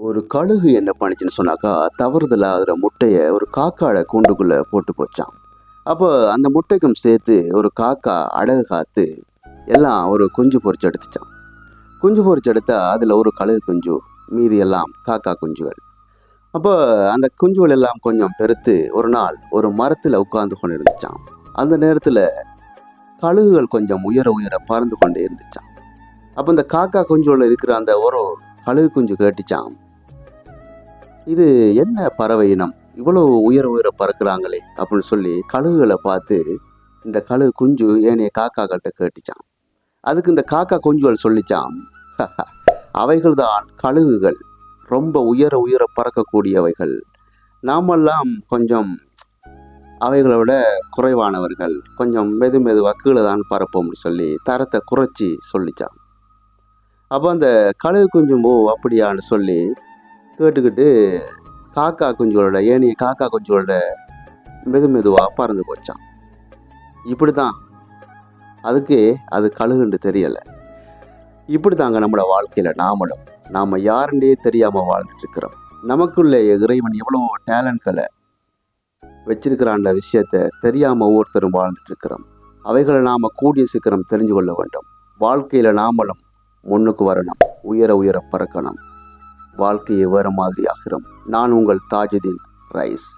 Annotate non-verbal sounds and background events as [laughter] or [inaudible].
ஒரு கழுகு என்ன பண்ணுச்சுன்னு சொன்னாக்கா தவறுதலாக அதில் முட்டையை ஒரு காக்காட கூண்டுக்குள்ளே போட்டு போச்சான் அப்போ அந்த முட்டைக்கும் சேர்த்து ஒரு காக்கா அடகு காத்து எல்லாம் ஒரு குஞ்சு பொறிச்சு எடுத்துச்சான் குஞ்சு பொறிச்சு எடுத்தா அதில் ஒரு கழுகு குஞ்சு மீதி எல்லாம் காக்கா குஞ்சுகள். அப்போ அந்த குஞ்சுகள் எல்லாம் கொஞ்சம் பெருத்து ஒரு நாள் ஒரு மரத்தில் உட்கார்ந்து கொண்டு இருந்துச்சான் அந்த நேரத்தில் கழுகுகள் கொஞ்சம் உயர உயர பறந்து கொண்டே இருந்துச்சான் அப்போ இந்த காக்கா குஞ்சுகளில் இருக்கிற அந்த ஒரு கழுகு குஞ்சு கேட்டுச்சான் இது என்ன பறவை இனம்? இவ்வளோ உயர உயர பறக்குறாங்களே அப்படின்னு சொல்லி கழுகுகளை பார்த்து இந்த கழுகு குஞ்சு ஏனைய காக்காக்கள்கிட்ட கேட்டுச்சான் அதுக்கு இந்த காக்கா குஞ்சுகள் சொல்லிச்சான் [laughs] அவைகள் தான் கழுகுகள். ரொம்ப உயர உயர பறக்கக்கூடியவைகள். நாமெல்லாம் கொஞ்சம் அவைகளோட குறைவானவர்கள். கொஞ்சம் மெது மெதுவாக கீழே தான் பறப்போம்னு சொல்லி தரத்தை குறைச்சி சொல்லிச்சான் அப்போ அந்த கழுகு குஞ்சும் ஓ அப்படியான்னு சொல்லி கேட்டுக்கிட்டு காக்கா குஞ்சுகளோட ஏனைய காக்கா குஞ்சுகளோட மெது மெதுவாக பறந்து போச்சான் இப்படி தான் அதுக்கு அது கழுகுன்னு தெரியலை. இப்படி தாங்க நம்மளோட வாழ்க்கையில் நாமளும். நாம் யாருன்னே தெரியாமல் வாழ்ந்துட்டு இருக்கிறோம். நமக்குள்ளே இறைவன் எவ்வளோ டேலண்ட்களை வச்சிருக்கிறான்ற விஷயத்த தெரியாமல் ஒவ்வொருத்தரும் வாழ்ந்துட்டு இருக்கிறோம். அவைகளை நாம் கூடிய சீக்கிரம் தெரிஞ்சு கொள்ள வேண்டும். வாழ்க்கையில் நாமளும் முன்னுக்கு வரணும். உயர உயர பறக்கணும். வாழ்க்கையை வேறு மாதிரி ஆகிறோம் நான் உங்கள் தாஜுதீன் ரைஸ்.